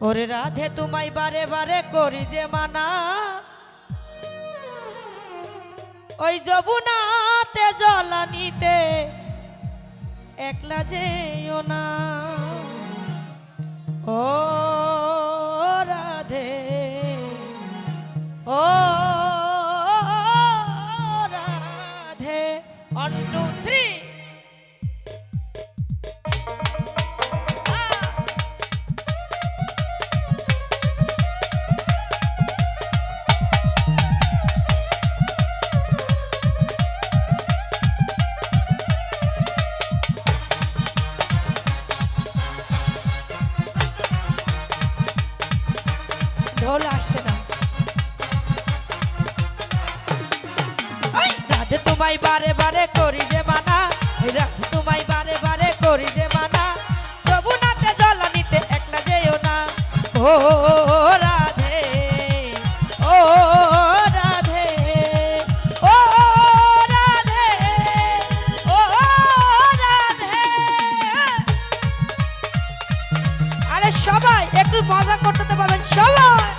ওরে রাধে, তোমায় বারে বারে করি যে মানা। ওই যবুনাতে জলানিতে একলা যেও না। ও রাধে ও রাধে। ওয়ান টু থ্রি ঢোল না। রাধে তোমায় বারে বারে যে মানা না। রাধে, ও রাধে রাধে, ও রাধে। আরে সবাই, একটু মজা করতে পারবেন সবাই।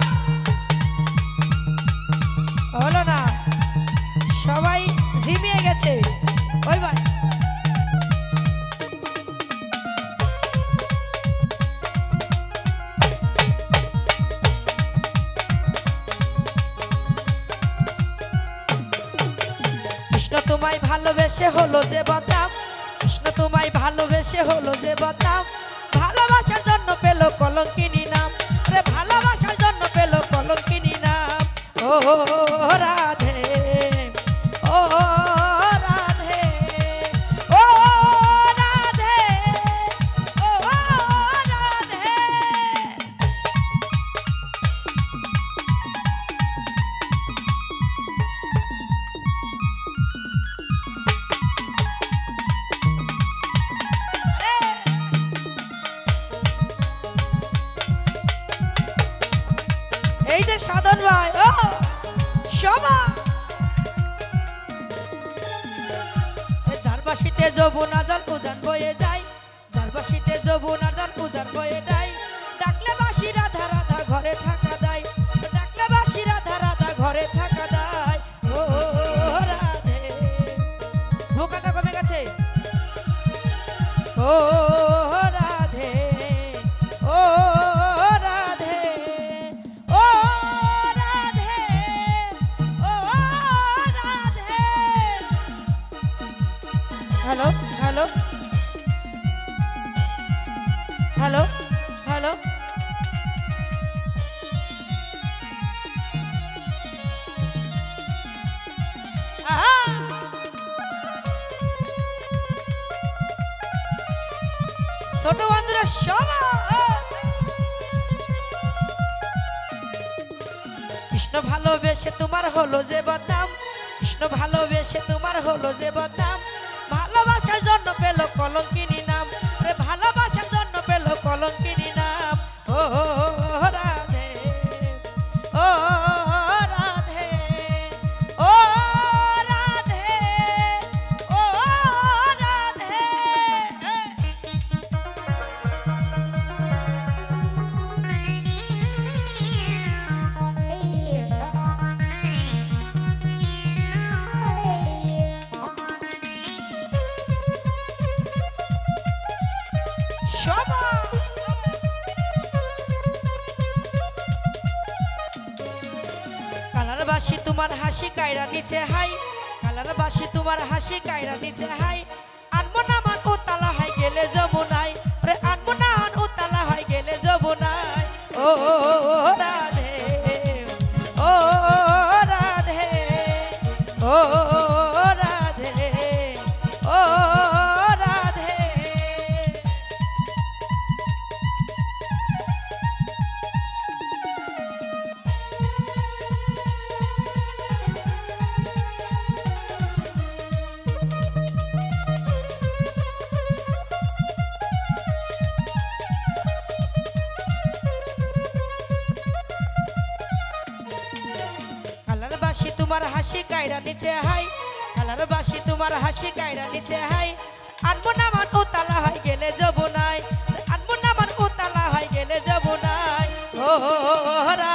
কৃষ্ণ তোমায় ভালোবেসে হলো যে বতাম। কৃষ্ণ তোমায় ভালোবেসে হলো যে বতাম। ভালোবাসার জন্য পেল কলঙ্কিনী নাম। রে, ভালোবাসার জন্য পেল কলঙ্কিনী নাম। ও শোভা যাব না যার উজান বয়ে যাই যার বাসিতে যাব উজান হ্যালো হ্যালো হ্যালো হ্যালো ছোট বন্ধুরা, সবাই কৃষ্ণ ভালোবেসে তোমার হলো যে বদনাম। কৃষ্ণ ভালোবেসে তোমার হলো যে বদনাম। ভালোবাসার জন্য পেল কলঙ্কিনী নাম। রে ভালোবাসার জন্য পেল কলঙ্কিনী নাম। ও সবাই কালার বাসি তোমার হাসি কায়রা নিচে হাই কালার বাসি তোমার হাসি কায়রা নিচে হাই আনব না মান উতালা হাই গেলে যাব নাই আনব না হান তালা হাই গেলে যমুনাই ও তোমার হাসি কায়রা নিচে হাই আলার বাসি তোমার হাসি কায়রা নিচে হাই আনব না মান ও তালা হয় গেলে যাব নাই আনব না মান ও তালা হয় গেলে যাব নাই ও রা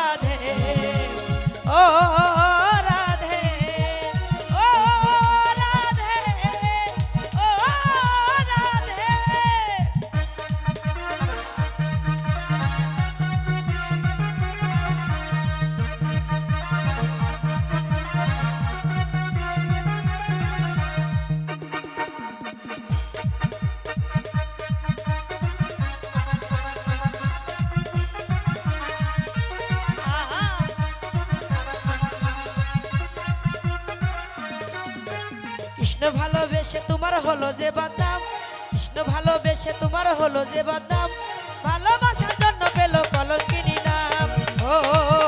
কৃষ্ণ ভালোবেসে তোমার হলো যে বাদাম। কৃষ্ণ ভালোবেসে তোমার হলো যে বাদাম। ভালোবাসার জন্য পেল কলঙ্কিনী নাম। ও